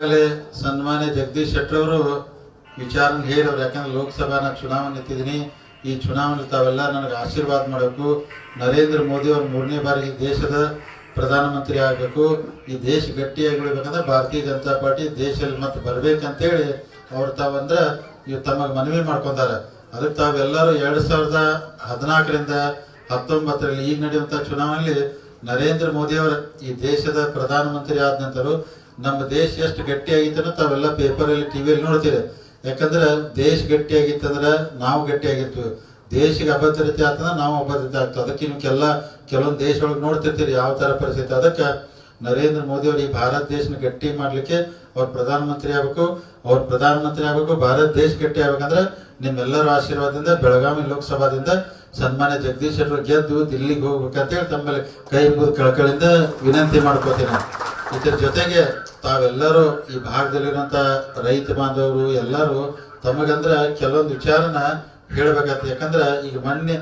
ಈಗಾಗಲೇ ಸನ್ಮಾನ್ಯ ಜಗದೀಶ್ ಶೆಟ್ಟರ್ ಅವರು ವಿಚಾರ ಹೇಳಿದ್ರು ಯಾಕಂದ್ರೆ ನಾನು ಚುನಾವಣೆ ನಿಂತಿದ್ದೀನಿ ಈ ಚುನಾವಣೆ ತಾವೆಲ್ಲ ನನಗೆ ಆಶೀರ್ವಾದ ಮಾಡಬೇಕು. ನರೇಂದ್ರ ಮೋದಿ ಅವರು ಮೂರನೇ ಬಾರಿಗೆ ದೇಶದ ಪ್ರಧಾನಮಂತ್ರಿ ಆಗಬೇಕು. ಈ ದೇಶ ಗಟ್ಟಿಯಾಗಿ ಉಳಿಬೇಕಂದ್ರೆ ಭಾರತೀಯ ಜನತಾ ಪಾರ್ಟಿ ದೇಶದಲ್ಲಿ ಮತ್ತೆ ಬರಬೇಕಂತೇಳಿ ಅವ್ರು ತಾವಂದ್ರೆ ಇವ್ ತಮಗೆ ಮನವಿ ಮಾಡ್ಕೊತಾರೆ ಅದಕ್ಕೆ ತಾವೆಲ್ಲರೂ ಎರಡು ಸಾವಿರದ ಹದಿನಾಲ್ಕರಿಂದ ಹತ್ತೊಂಬತ್ತರಲ್ಲಿ ಈಗ ನಡೆಯುವಂಥ ಚುನಾವಣೆಯಲ್ಲಿ ನರೇಂದ್ರ ಮೋದಿಯವರು ಈ ದೇಶದ ಪ್ರಧಾನಮಂತ್ರಿ ಆದ ನಂತರ ನಮ್ಮ ದೇಶ ಎಷ್ಟು ಗಟ್ಟಿಯಾಗಿತ್ತನೋ ತಾವೆಲ್ಲ ಪೇಪರಲ್ಲಿ ಟಿವಿಯಲ್ಲಿ ನೋಡ್ತೀರಿ. ಯಾಕಂದ್ರೆ ದೇಶ ಗಟ್ಟಿಯಾಗಿತ್ತಂದ್ರೆ ನಾವು ಗಟ್ಟಿಯಾಗಿರ್ತೀವಿ. ದೇಶಕ್ಕೆ ಅಭದ್ರತೆ ಆಗ್ತದ ನಾವು ಅಭದ್ರತೆ ಆಗ್ತದೆ ಅದಕ್ಕೆ ನಿಮ್ಗೆಲ್ಲ ಕೆಲವೊಂದು ದೇಶ ಒಳಗೆ ನೋಡ್ತಿರ್ತೀರಿ ಯಾವ ತರ ಪರಿಸ್ಥಿತಿ. ಅದಕ್ಕೆ ನರೇಂದ್ರ ಮೋದಿ ಅವರು ಈ ಭಾರತ ದೇಶನ ಗಟ್ಟಿ ಮಾಡ್ಲಿಕ್ಕೆ ಅವ್ರು ಪ್ರಧಾನಮಂತ್ರಿ ಆಗ್ಬೇಕು. ಅವ್ರು ಪ್ರಧಾನಮಂತ್ರಿ ಆಗ್ಬೇಕು, ಭಾರತ ದೇಶ ಗಟ್ಟಿ ಆಗ್ಬೇಕಂದ್ರೆ ನಿಮ್ಮೆಲ್ಲರ ಆಶೀರ್ವಾದದಿಂದ ಬೆಳಗಾವಿ ಲೋಕಸಭಾದಿಂದ ಸನ್ಮಾನ್ಯ ಜಗದೀಶ್ ಶೆಟ್ಟರು ಗೆದ್ದು ದಿಲ್ಲಿಗೆ ಹೋಗ್ಬೇಕಂತೇಳಿ ತಮ್ಮಲ್ಲಿ ಕೈ ಮುಗಿದು ಕಳಕಳಿಂದ ವಿನಂತಿ ಮಾಡ್ಕೋತೀನಿ. ಇದ್ರ ಜೊತೆಗೆ ತಾವೆಲ್ಲರೂ ಈ ಭಾಗದಲ್ಲಿರುವಂತ ರೈತ ಬಾಂಧವರು ಎಲ್ಲರೂ ತಮಗಂದ್ರೆ ಕೆಲವೊಂದು ವಿಚಾರನ ಹೇಳ್ಬೇಕಾಗ್ತದೆ. ಯಾಕಂದ್ರೆ ಈಗ ಮೊನ್ನೆ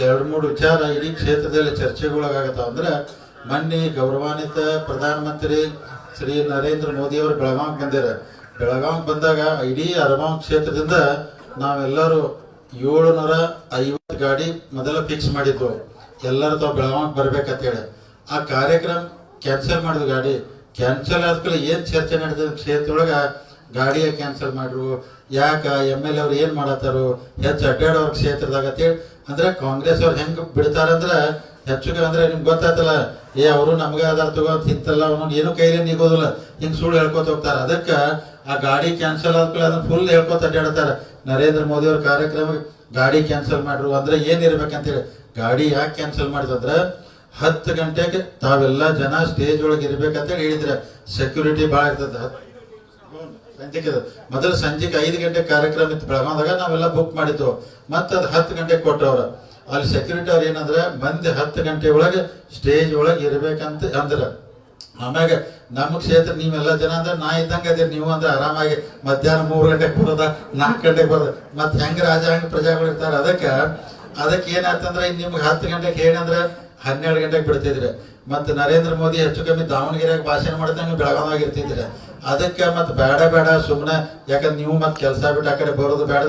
ಎರಡು ಮೂರು ವಿಚಾರ ಇಡೀ ಕ್ಷೇತ್ರದಲ್ಲಿ ಚರ್ಚೆಗೊಳಗಾಗತ್ತಾವ. ಅಂದ್ರೆ ಮೊನ್ನೆ ಗೌರವಾನ್ವಿತ ಪ್ರಧಾನಮಂತ್ರಿ ಶ್ರೀ ನರೇಂದ್ರ ಮೋದಿ ಅವರು ಬೆಳಗಾವಿಗೆ ಬಂದಿರ ಬೆಳಗಾವಿಗೆ ಬಂದಾಗ ಇಡೀ ಅರಗಾಂವ್ ಕ್ಷೇತ್ರದಿಂದ ನಾವೆಲ್ಲರೂ ಏಳುನೂರ ಐವತ್ತು ಗಾಡಿ ಮೊದಲ ಫಿಕ್ಸ್ ಮಾಡಿದ್ವು ಎಲ್ಲರೂ ತಾವು ಬೆಳಗಾವಿಗೆ ಬರ್ಬೇಕಂತೇಳಿ. ಆ ಕಾರ್ಯಕ್ರಮ ಕ್ಯಾನ್ಸಲ್ ಮಾಡಿದ್ವು ಗಾಡಿ. ಕ್ಯಾನ್ಸಲ್ ಆದ್ಮೇಲೆ ಏನ್ ಚರ್ಚೆ ನಡೆದ ಕ್ಷೇತ್ರ ಒಳಗ ಗಾಡಿಯ ಕ್ಯಾನ್ಸಲ್ ಮಾಡ್ರು, ಯಾಕ ಎಂ ಎಲ್ ಅವ್ರು ಏನ್ ಮಾಡತ್ತಾರು, ಹೆಚ್ಚು ಅಡ್ಡಾಡೋರ್ ಕ್ಷೇತ್ರದಾಗ ಅಂತೇಳಿ ಅಂದ್ರೆ ಕಾಂಗ್ರೆಸ್ ಅವ್ರು ಹೆಂಗ್ ಬಿಡ್ತಾರಂದ್ರ ಹೆಚ್ಚು ಅಂದ್ರೆ ನಿಮ್ಗೆ ಗೊತ್ತಾಯ್ತಲ್ಲ ಏ ಅವರು ನಮ್ಗೆ ಆಧಾರ ತಗೋ ತಿಂತಲ್ಲ ಅವನು ಏನು ಕೈಲೇ ನಿಗೋದಿಲ್ಲ, ಹಿಂಗ್ ಸುಳ್ಳು ಹೇಳ್ಕೊತ ಹೋಗ್ತಾರ. ಅದಕ್ಕ ಆ ಗಾಡಿ ಕ್ಯಾನ್ಸಲ್ ಆದ್ಮೇಲೆ ಅದನ್ನ ಫುಲ್ ಹೇಳ್ಕೊತ ಅಡ್ಡಾಡ್ತಾರ ನರೇಂದ್ರ ಮೋದಿ ಅವ್ರ ಕಾರ್ಯಕ್ರಮ ಗಾಡಿ ಕ್ಯಾನ್ಸಲ್ ಮಾಡ್ರು, ಅಂದ್ರೆ ಏನ್ ಇರ್ಬೇಕಂತೇಳಿ ಗಾಡಿ ಯಾಕೆ ಕ್ಯಾನ್ಸಲ್ ಮಾಡಿದಂದ್ರ ಹತ್ತು ಗಂಟೆಗೆ ತಾವೆಲ್ಲ ಜನ ಸ್ಟೇಜ್ ಒಳಗೆ ಇರ್ಬೇಕಂತೇಳಿ ಹೇಳಿದ್ರೆ. ಸೆಕ್ಯೂರಿಟಿ ಭಾಳ ಇರ್ತದ. ಸಂಜೆಗೆ. ಮೊದಲು ಸಂಜೆಗೆ ಐದು ಗಂಟೆ ಕಾರ್ಯಕ್ರಮ ಇತ್ತು ಬೆಳಗಾವದಾಗ, ನಾವೆಲ್ಲ ಬುಕ್ ಮಾಡಿದ್ವು ಮತ್ತೆ ಅದು ಹತ್ತು ಗಂಟೆಗೆ ಕೊಟ್ಟವ್ರು. ಅಲ್ಲಿ ಸೆಕ್ಯೂರಿಟಿ ಅವ್ರು ಏನಂದ್ರೆ, ಮಂದಿ ಹತ್ತು ಗಂಟೆ ಒಳಗೆ ಸ್ಟೇಜ್ ಒಳಗೆ ಇರ್ಬೇಕಂತ ಅಂದ್ರೆ. ಆಮ್ಯಾಗ ನಮ್ಮ ಕ್ಷೇತ್ರ ನೀವೆಲ್ಲ ಜನ ಅಂದ್ರೆ, ನಾ ಇದ್ದಂಗೆ ಅದೇ ನೀವು ಅಂದ್ರೆ ಆರಾಮಾಗಿ ಮಧ್ಯಾಹ್ನ ಮೂರು ಗಂಟೆಗೆ ಬರೋದ, ನಾಲ್ಕು ಗಂಟೆಗೆ ಬರೋದ. ಮತ್ತೆ ಹೆಂಗೆ ರಾಜ ಹೆಂಗೆ ಪ್ರಜೆಗಳು ಇರ್ತಾರೆ, ಅದಕ್ಕೆ ಅದಕ್ಕೆ ಏನಾಯ್ತಂದ್ರೆ ನಿಮ್ಗೆ ಹತ್ತು ಗಂಟೆಗೆ ಏನಂದ್ರೆ ಹನ್ನೆರಡು ಗಂಟೆಗೆ ಬಿಡ್ತಿದ್ರೆ. ಮತ್ತೆ ನರೇಂದ್ರ ಮೋದಿ ಹೆಚ್ಚು ಕಮ್ಮಿ ದಾವಣಗೆರೆಗೆ ಭಾಷಣ ಮಾಡಿದ್ರೆ ನೀವು ಇರ್ತಿದ್ರೆ ಅದಕ್ಕೆ ಮತ್ತೆ ಬೇಡ ಬೇಡ ಸುಮ್ಮನೆ ಯಾಕಂದ್ರೆ ನೀವು ಮತ್ತೆ ಕೆಲಸ ಬಿಟ್ಟು ಆ ಕಡೆ ಬರೋದು ಬೇಡ.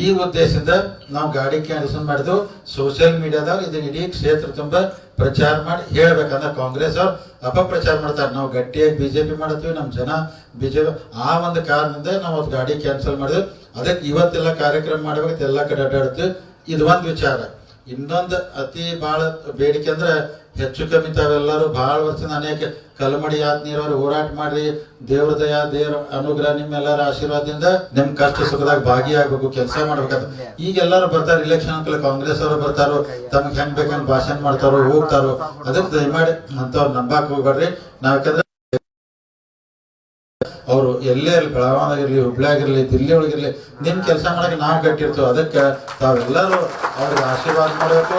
ಈ ಉದ್ದೇಶದಿಂದ ನಾವು ಗಾಡಿ ಕ್ಯಾನ್ಸಲ್ ಮಾಡಿದ್ವು. ಸೋಷಿಯಲ್ ಮೀಡಿಯಾದಾಗ ಇದನ್ನ ಇಡೀ ಕ್ಷೇತ್ರ ತುಂಬ ಪ್ರಚಾರ ಮಾಡಿ ಹೇಳ್ಬೇಕಂದ್ರೆ ಕಾಂಗ್ರೆಸ್ ಅವ್ರು ಅಪಪ್ರಚಾರ ಮಾಡ್ತಾರೆ. ನಾವು ಗಟ್ಟಿಯಾಗಿ ಬಿಜೆಪಿ ಮಾಡ್ತೀವಿ ನಮ್ಮ ಜನ ಬಿಜೆಪಿ ಆ ಒಂದು ಕಾರಣದಿಂದ ನಾವು ಅದು ಗಾಡಿ ಕ್ಯಾನ್ಸಲ್ ಮಾಡಿದ್ವಿ. ಅದಕ್ಕೆ ಇವತ್ತೆಲ್ಲ ಕಾರ್ಯಕ್ರಮ ಮಾಡ್ಬೇಕು ಎಲ್ಲ ಕಡೆ ಅಡ್ಡಾಡ್ತೀವಿ. ಇದು ಒಂದು ವಿಚಾರ. ಇನ್ನೊಂದು ಅತಿ ಬಹಳ ಬೇಡಿಕೆ ಅಂದ್ರೆ ಹೆಚ್ಚು ಕಮ್ಮಿ ತಾವೆಲ್ಲರೂ ಬಹಳ ವರ್ಷದಿಂದ ಅನೇಕ ಕಲ್ಮಡಿ ಆತ್ಮೀಯರವರು ಹೋರಾಟ ಮಾಡ್ರಿ ದೇವ್ರ ದಯ, ದೇವ್ರ ಅನುಗ್ರಹ ನಿಮ್ಮೆಲ್ಲರ ಆಶೀರ್ವಾದದಿಂದ ನಿಮ್ ಕಷ್ಟ ಸುಖದಾಗ ಭಾಗಿಯಾಗಬೇಕು, ಕೆಲಸ ಮಾಡ್ಬೇಕಂತ. ಈಗ ಎಲ್ಲರೂ ಬರ್ತಾರೆ ಇಲೆಕ್ಷನ್ ಅಂತ ಕಾಂಗ್ರೆಸ್ ಅವರು ಬರ್ತಾರೋ, ತಮ್ಗೆ ಹೆಂಗ್ ಬೇಕಂತ ಭಾಷಣ ಮಾಡ್ತಾರೋ, ಹೋಗ್ತಾರೋ, ಅದಕ್ಕೆ ದಯಮಾಡಿ ಅಂತವ್ರು ನಂಬಾಕ್ ಹೋಗ್ಬೇಡ್ರಿ. ನಾವ್ ಅವರು ಎಲ್ಲೇ ಇರಲಿ, ಬೆಳಗಾವಿಯಾಗಿರ್ಲಿ ಹುಬ್ಳಿಯಾಗಿರಲಿ ದಿಲ್ಲಿ ಒಳಗಿರ್ಲಿ ನಿಮ್ಮ ಕೆಲಸ ಮಾಡಕ್ಕೆ ನಾವು ಕಟ್ಟಿರ್ತೇವೆ ಅದಕ್ಕೆ ತಾವೆಲ್ಲರೂ ಅವ್ರಿಗೆ ಆಶೀರ್ವಾದ ಮಾಡಬೇಕು,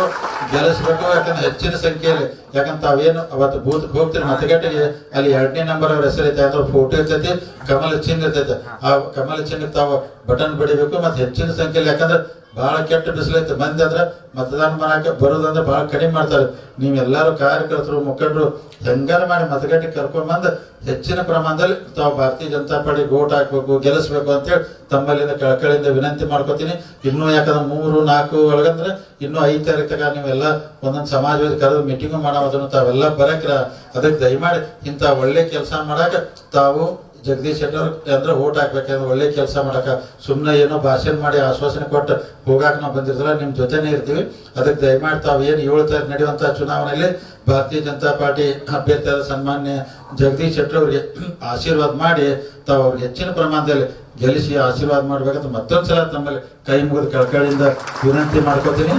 ಗೆಲ್ಲಿಸ್ಬೇಕು, ಯಾಕಂದ್ರೆ ಹೆಚ್ಚಿನ ಸಂಖ್ಯೆಯಲ್ಲಿ. ಯಾಕಂದ್ರೆ ತಾವೇನು ಅವತ್ತು ಬೂತ್ ಹೋಗ್ತೀರಿ, ಮತಗಟ್ಟೆಗೆ, ಅಲ್ಲಿ ಎರಡನೇ ನಂಬರ್ ಅವ್ರ ಐತೆ ಅದ್ರ ಫೋಟೋ ಇರ್ತೈತಿ, ಕಮಲ ಚಿಹ್ನೆ ಇರ್ತೈತೆ. ಆ ಕಮಲ ಚಿಹ್ನೆ ತಾವು ಬಟನ್ ಬಡಿಬೇಕು, ಮತ್ತೆ ಹೆಚ್ಚಿನ ಸಂಖ್ಯೆಯಲ್ಲಿ, ಯಾಕಂದ್ರೆ ಬಹಳ ಕೆಟ್ಟ ಬಿಸಿಲೈತೆ. ಮಂದಿ ಅಂದ್ರೆ ಮತದಾನ ಮಾಡಕ್ಕೆ ಬರೋದಂದ್ರೆ ಬಹಳ ಕಡಿಮೆ ಮಾಡ್ತಾರೆ. ನೀವೆಲ್ಲರೂ ಕಾರ್ಯಕರ್ತರು, ಮುಖಂಡರು, ಹೆಂಗಾರ ಮಾಡಿ ಮತಗಟ್ಟೆ ಕರ್ಕೊಂಡ್ಬಂದು ಹೆಚ್ಚಿನ ಪ್ರಮಾಣದಲ್ಲಿ ತಾವು ಭಾರತೀಯ ಜನತಾ ಪಾರ್ಟಿ ಓಟ್ ಹಾಕ್ಬೇಕು, ಗೆಲ್ಲಿಸ್ಬೇಕು ಅಂತೇಳಿ ತಮ್ಮಲ್ಲಿಂದ ಕಳಕಳಿಯಿಂದ ವಿನಂತಿ ಮಾಡ್ಕೋತೀನಿ. ಇನ್ನೂ ಯಾಕಂದ್ರೆ ಮೂರು, ನಾಲ್ಕು ಒಳಗಂದ್ರೆ ಇನ್ನೂ ಐದು ತಾರೀಕು ತಗ ನೀವೆಲ್ಲ ಒಂದೊಂದು ಸಮಾಜವಾದಿ ಕರೆದು ಮೀಟಿಂಗು ಮಾಡೋದನ್ನು ತಾವೆಲ್ಲ ಬರಕ್ರ. ಅದಕ್ಕೆ ದಯಮಾಡಿ ಇಂಥ ಒಳ್ಳೆ ಕೆಲಸ ಮಾಡಾಕ ತಾವು ಜಗದೀಶ್ ಶೆಟ್ಟರ್ ಅಂದ್ರೆ ಓಟ್ ಹಾಕ್ಬೇಕಂದ್ರೆ ಒಳ್ಳೆ ಕೆಲಸ ಮಾಡಕ ಸುಮ್ಮನೆ ಏನೋ ಭಾಷಣ ಮಾಡಿ ಆಶ್ವಾಸನೆ ಕೊಟ್ಟು ಹೋಗಾಕ ನಾವು ಬಂದಿರ್ತಾರ ನಿಮ್ ಜೊತೆನೇ ಇರ್ತೀವಿ. ಅದಕ್ಕೆ ದಯಮಾಡಿ ತಾವು ಏನು ಏಳು ತಾರೀಕು ನಡೆಯುವಂತ ಚುನಾವಣೆಯಲ್ಲಿ ಭಾರತೀಯ ಜನತಾ ಪಾರ್ಟಿ ಅಭ್ಯರ್ಥಿಯಾದ ಸನ್ಮಾನ್ಯ ಜಗದೀಶ್ ಶೆಟ್ಟರ್ ಅವರಿಗೆ ಆಶೀರ್ವಾದ ಮಾಡಿ ತಾವು ಅವ್ರಿಗೆ ಹೆಚ್ಚಿನ ಪ್ರಮಾಣದಲ್ಲಿ ಗೆಲ್ಲಿಸಿ ಆಶೀರ್ವಾದ ಮಾಡ್ಬೇಕಂತ ಮತ್ತೊಂದ್ಸಲ ತಮ್ಮಲ್ಲಿ ಕೈ ಮುಗಿದು ಕಳ್ಕಳಿಯಿಂದ ವಿನಂತಿ ಮಾಡ್ಕೋತೀನಿ.